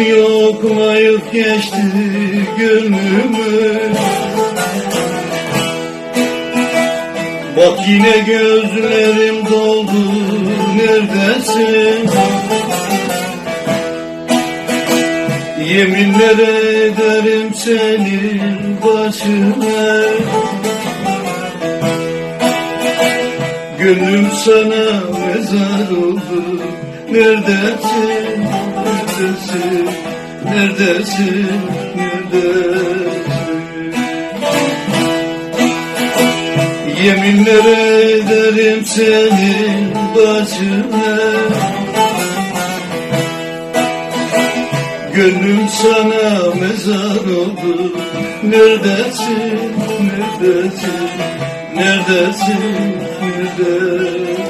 Yoklayıp geçti gönlümü. Bak yine gözlerim doldu neredesin? Yeminler ederim senin başına. Gönlüm sana mezar oldu Neredesin, neredesin, neredesin, neredesin? Yeminler ederim senin başına Gönlüm sana mezar oldu. Neredesin, neredesin, neredesin, neredesin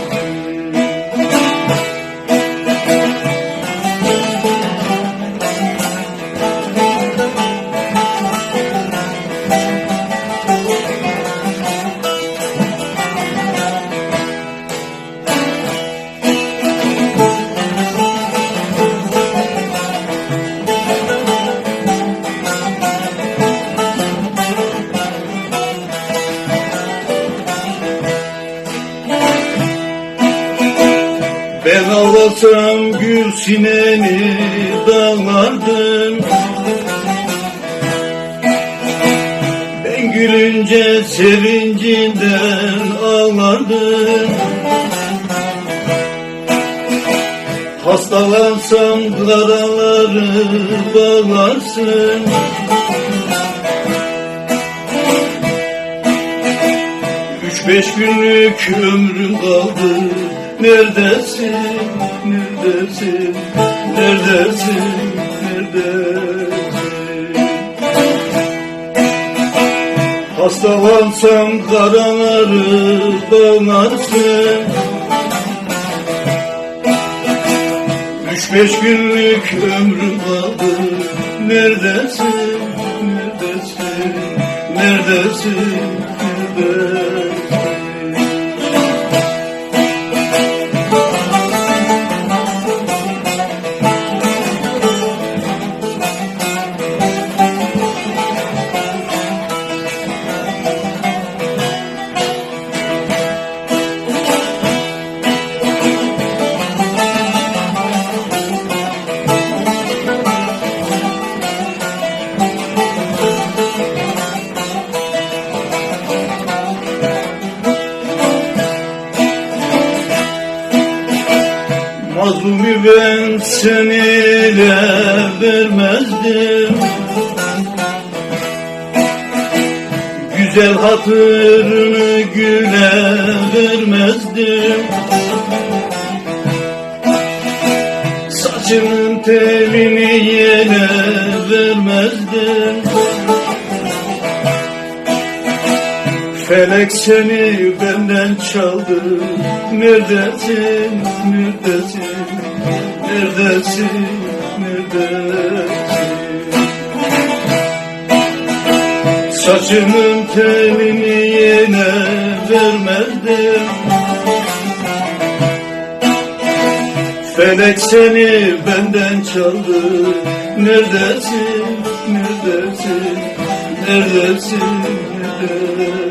Ben ağlasam gül sineni dağlardım. Ben gülünce sevincinden ağlardım. Hastalansam karaları bağlarsın. Üç beş günlük ömrüm kaldı Neredesin, neredesin, neredesin, neredesin? Hastalansam karaları bağlarsın Üç beş günlük ömrüm kaldı. Neredesin, neredesin, neredesin, neredesin Mazlumi ben seni ele vermezdim. Güzel hatırını güle vermezdim. Saçının telini yene vermezdim Felek seni benden çaldı. Neredesin, neredesin, neredesin, neredesin? Saçımın telini yine vermezdim Felek seni benden çaldı. Neredesin, neredesin, neredesin, neredesin